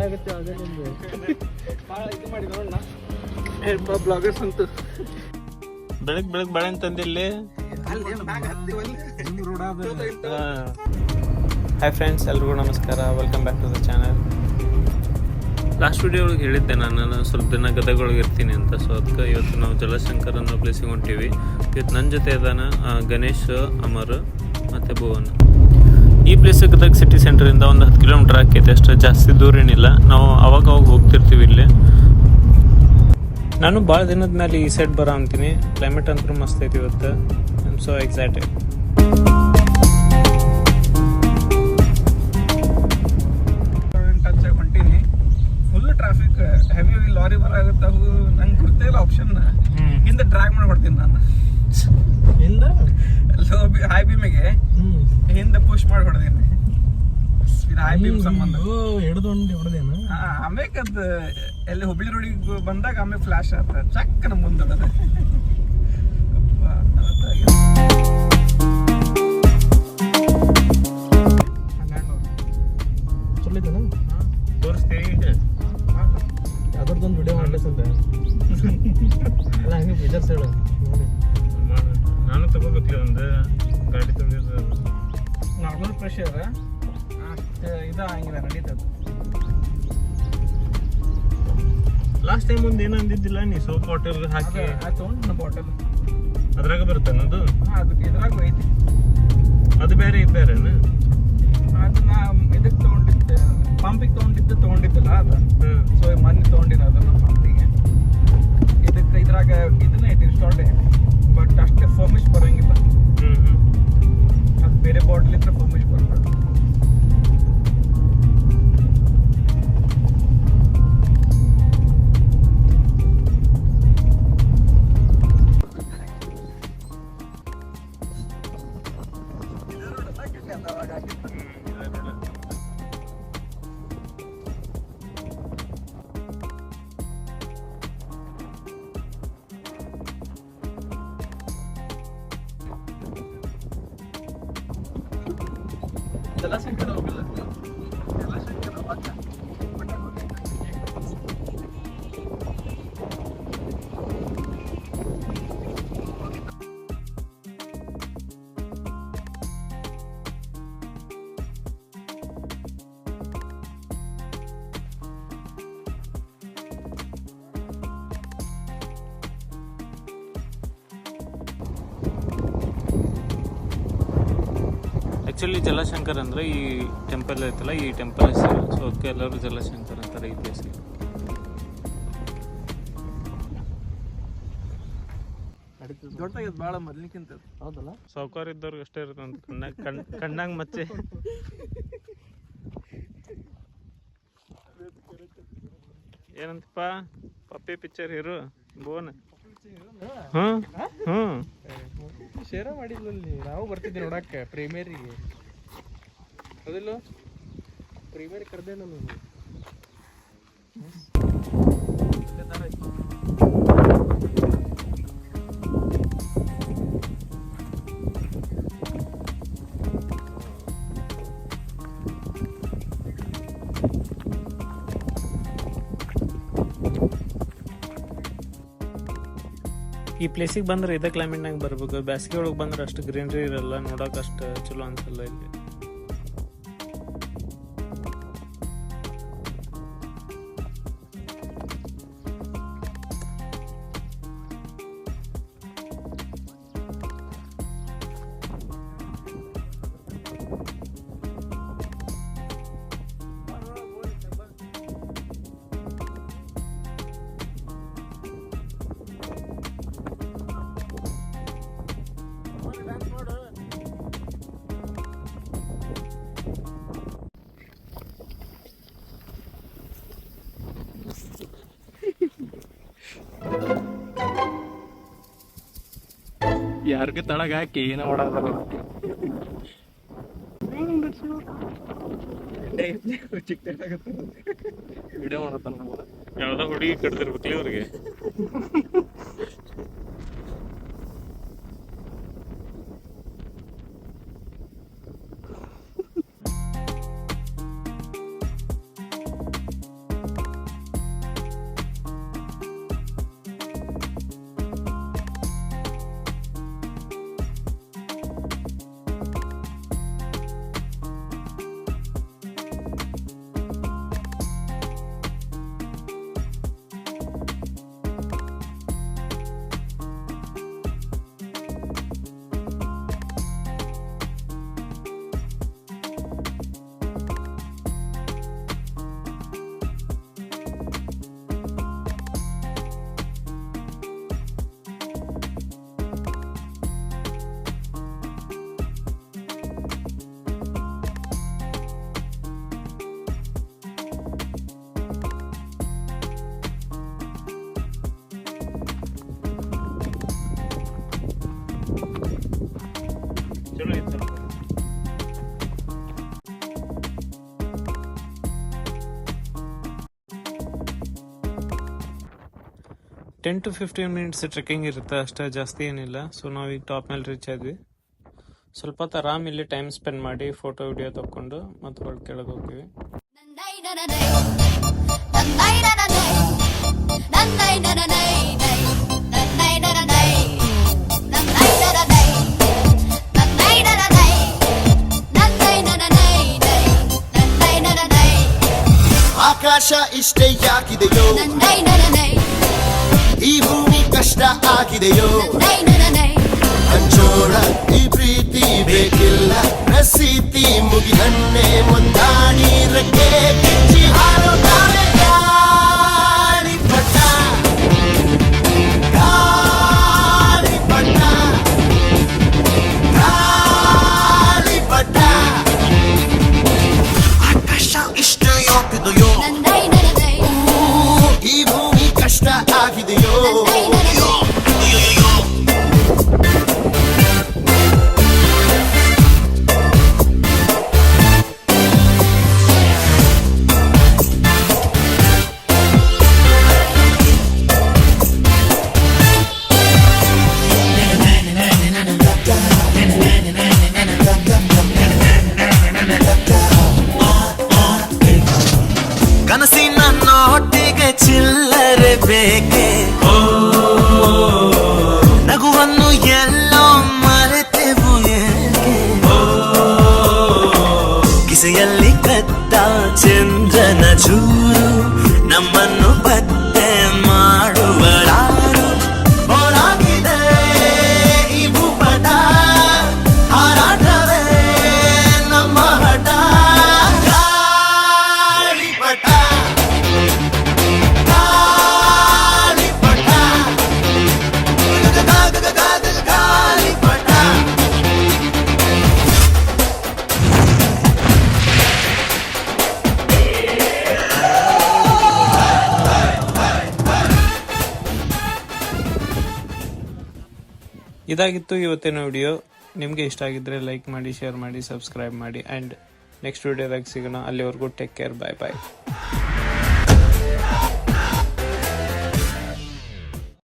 ಆಗುತ್ತೆ ಅದೇ ಭಾಳ ಇದು ಏನಪ್ಪ ಬ್ಲಾಗರ್ಸ್ ಅಂತ ಬೆಳಗ್ ಬೆಳಗ್ ಬೆಳೆ ತಂದಿಲ್ಲಿ. ಅಲ್ಲಿ ಬ್ಯಾಗ್ ಹತ್ತೀವಲ್ಲಿ ಹಾಯ್ ಫ್ರೆಂಡ್ಸ್ ಎಲ್ರಿಗೂ ನಮಸ್ಕಾರ. Welcome back to the channel last video ಒಳಗೆ ಹೇಳಿದ್ದೆ ನಾನು. ಸ್ವಲ್ಪ ದಿನ ಗದಗೊಳಗೆ ಇರ್ತೀನಿ ಅಂತ. ಸೊ ಅದಕ್ಕೆ ಇವತ್ತು ನಾವು ಜಲಶಂಕರ್ ಅನ್ನೋ ಪ್ಲೇಸಿಗೆ ಹೊಂಟೀವಿ ಇವತ್ತು ನನ್ನ ಜೊತೆ ಇದ್ದಾನ ಗಣೇಶ್ ಅಮರ್ ಮತ್ತು ಭುವನ್. ಈ ಪ್ಲೇಸ್ ಗದಗ ಸಿಟಿ ಸೆಂಟರಿಂದ ಒಂದು ಹತ್ತು ಕಿಲೋಮೀಟರ್ ಆಕೈತೆ. ಅಷ್ಟೇ ಜಾಸ್ತಿ ದೂರ ಏನಿಲ್ಲ. ನಾವು ಅವಾಗ ಅವಾಗ ಹೋಗ್ತಿರ್ತೀವಿ ಇಲ್ಲಿ. ನಾನು ಭಾಳ ದಿನದ ಮೇಲೆ ಈ ಸೈಡ್ ಬರೋ ಅಂತೀನಿ. ಕ್ಲೈಮೇಟ್ ಅಂತೂ ಮಸ್ತ್ ಐತಿ ಇವತ್ತು. ಐ ಆಮ್ ಸೊ ಎಕ್ಸೈಟೆಡ್ ಹೊಂಟೀನಿ. ಫುಲ್ ಟ್ರಾಫಿಕ್ ಹೆವಿ ಲಾರಿ ಬರಾಗುತ್ತೆ ಅವು ನಂಗೆ ಗೊತ್ತೇ ಇಲ್ಲ ಆಪ್ಷನ್ ಹಿಂದೆ ಡ್ರ್ಯಾಗ್ ಮಾಡಿ ಹೊಡ್ತೀನಿ ನಾನು. ಹಿಂದ? ಲೋ ಬಿ ಹೈ ಬೀಮಿಗೆ ಹ್ಮ್. ಹಿಂದೆ ಪುಷ್ ಮಾಡಿ ಹೊಡೆದೀನಿ ಇದು ಹೈ ಬೀಮ್ ಸಂಬಂಧ. ಹಿಡ್ದು ಹೊಡೆದೇನು ಹಾ, ಅದು ಎಲ್ಲಿ ಹುಬ್ಳಿ ರೋಡಿಗೆ ಬಂದಾಗ ಆಮೇಲೆ ಫ್ಲಾಶ್ ಆತ. ಚಕ್ಕನ ಮುಂದೆ ತೋರಿಸ್ತೀವಿ ಯಾವ್ದೊಂದು ವಿಡಿಯೋ ಮಾಡ್ಲಿಸಂತ ಅಲ್ಲ ಹಂಗೆ ಫೀಚರ್ಸ್ ಹೇಳು ನೋಡಿ. ನಾನು ತಗೋಬೇಕ್ಲಿ ಒಂದು ಗಾಡಿ ತೊಗೊಂಡಿದ್ದು ನಾರ್ಮಲ್ ಪ್ರೆಷರ್ ಇದು ಹಂಗಿಲ್ಲ ನಡೀತದೆ. ಲಾಸ್ಟ್ ಟೈಮ್ ಒಂದು ಏನು ಅಂದಿದ್ದಿಲ್ಲ ನೀ? ಸೋಪ್ ಬಾಟಲ್ ಹಾಕಿ. ಅದು ತೊಗೊಂಡು ಬಾಟಲ್ ಅದ್ರಾಗ ಬರುತ್ತೆ ಅನ್ನೋದು ಹಾಂ ಅದಕ್ಕೆ ಇದ್ರಾಗ ಐತಿ. ಅದು ಬೇರೆ ಇದು ಬೇರೆನಾ? ಅದು ನಾ ಇದಕ್ಕೆ ತೊಗೊಂಡಿದ್ದೆ ಪಂಪಿಗೆ ತೊಗೊಂಡಿದ್ದು ತೊಗೊಂಡಿದ್ದಲ್ಲ ಅದು. ಸೊ ಮೊನ್ನೆ ತೊಗೊಂಡಿನ ಅದನ್ನ ಪಂಪಿಗೆ instalación que ಆ್ಯಕ್ಚುಲಿ ಜಲಶಂಕರ್ ಅಂದ್ರೆ ಈ ಟೆಂಪಲ್ ಐತಲ್ಲ ಈ ಟೆಂಪಲ್ ಹೆಸರು ಸೊ ಅದಕ್ಕೆ ಎಲ್ಲರೂ ಜಲಶಂಕರ್ ಅಂತಾರೆ ಈ ಪ್ಲೇಸ್ಗೆ ದೊಡ್ಡದಾಗ್ಯದ ಭಾಳ ಮೊದ್ಲಿಕ್ಕಿಂತ ಹೌದಲ್ಲ? ಸಾವುಕಾರ ಇದ್ದವ್ರಿಗೆ ಅಷ್ಟೇ ಇರುತ್ತೆ ಅಂತ ಕಣ್ಣಾಗ ಕಣ್ ಕಣ್ಣಾಗ ಮಚ್ಚೆ. ಏನಂತಪ್ಪ? Puppy picture hero bone? ಹ್ಞೂ ಹ್ಞೂ ಶೇರ ಮಾಡಿದ್ಲಲ್ಲಿ. ನಾವು ಬರ್ತಿದ್ದೆ ನೋಡಕ್ಕೆ ಪ್ರೀಮಿಯರಿಗೆ ಹೌದಿಲ್ಲ ಪ್ರೀಮಿಯರ್ ಕರೆದೆ ನಾನು. ಈ ಪ್ಲೇಸಿಗೆ ಬಂದ್ರೆ ಇದೇ ಕ್ಲೈಮೇಟ್ನಾಗ ಬರ್ಬೇಕು. ಬೇಸಿಗೆ ಒಳಗೆ ಬಂದ್ರೆ ಅಷ್ಟು ಗ್ರೀನ್ರಿ ಇರಲ್ಲ, ನೋಡೋಕೆ ಅಷ್ಟು ಚಲೋ ಅನ್ಸಲ್ಲ ಇಲ್ಲಿ. ಯಾರಿಗೆ ತಳಗ ಹಾಕಿ ಏನೋ ಮಾಡಲ್ಲ ವಿಡಿಯೋ ಮಾಡತ್ತಾನ ಯಾವ್ದೋ ಹುಡುಗಿ ten to fifteen minutes trekking ಇರುತ್ತೆ ಅಷ್ಟೇ ಜಾಸ್ತಿ ಏನಿಲ್ಲ. ಸೊ ನಾವು ಈಗ ಟಾಪ್ ಮೇಲೆ ರೀಚ್ ಆದ್ವಿ. ಸ್ವಲ್ಪ ಹೊತ್ತು ಆರಾಮ್ ಇಲ್ಲಿ ಟೈಮ್ ಸ್ಪೆಂಡ್ ಮಾಡಿ ಫೋಟೋ ವಿಡಿಯೋ ತಕ್ಕೊಂಡು ಮತ್ತೆ ಹೊರಗೆ ಕೆಳಗೆ ಹೋಗ್ತೀವಿ. ಆಕಾಶ ಇಷ್ಟೇ ಯಾಕಿದೆಯೋ? ಈ ಭೂಮಿ ಕಷ್ಟ ಆಗಿದೆಯೋ? ಹಂಚೋಳ ಈ ಪ್ರೀತಿ ಬೇಕಿಲ್ಲ. ಪ್ರಸಿದ್ಧಿ ಮುಗಿದನ್ನೇ ಮುಂದಾಡಿ ರೆಕ್ಕೆ ಇದಾಗಿತ್ತು ಇವತ್ತಿನ ವಿಡಿಯೋ. ನಿಮಗೆ ಇಷ್ಟ ಆಗಿದ್ರೆ ಲೈಕ್ ಮಾಡಿ, ಶೇರ್ ಮಾಡಿ, ಸಬ್ಸ್ಕ್ರೈಬ್ ಮಾಡಿ ಆ್ಯಂಡ್ ನೆಕ್ಸ್ಟ್ ವಿಡಿಯೋದಾಗ ಸಿಗೋಣ. ಅಲ್ಲಿವರೆಗೂ ಟೇಕ್ ಕೇರ್ ಬಾಯ್ ಬಾಯ್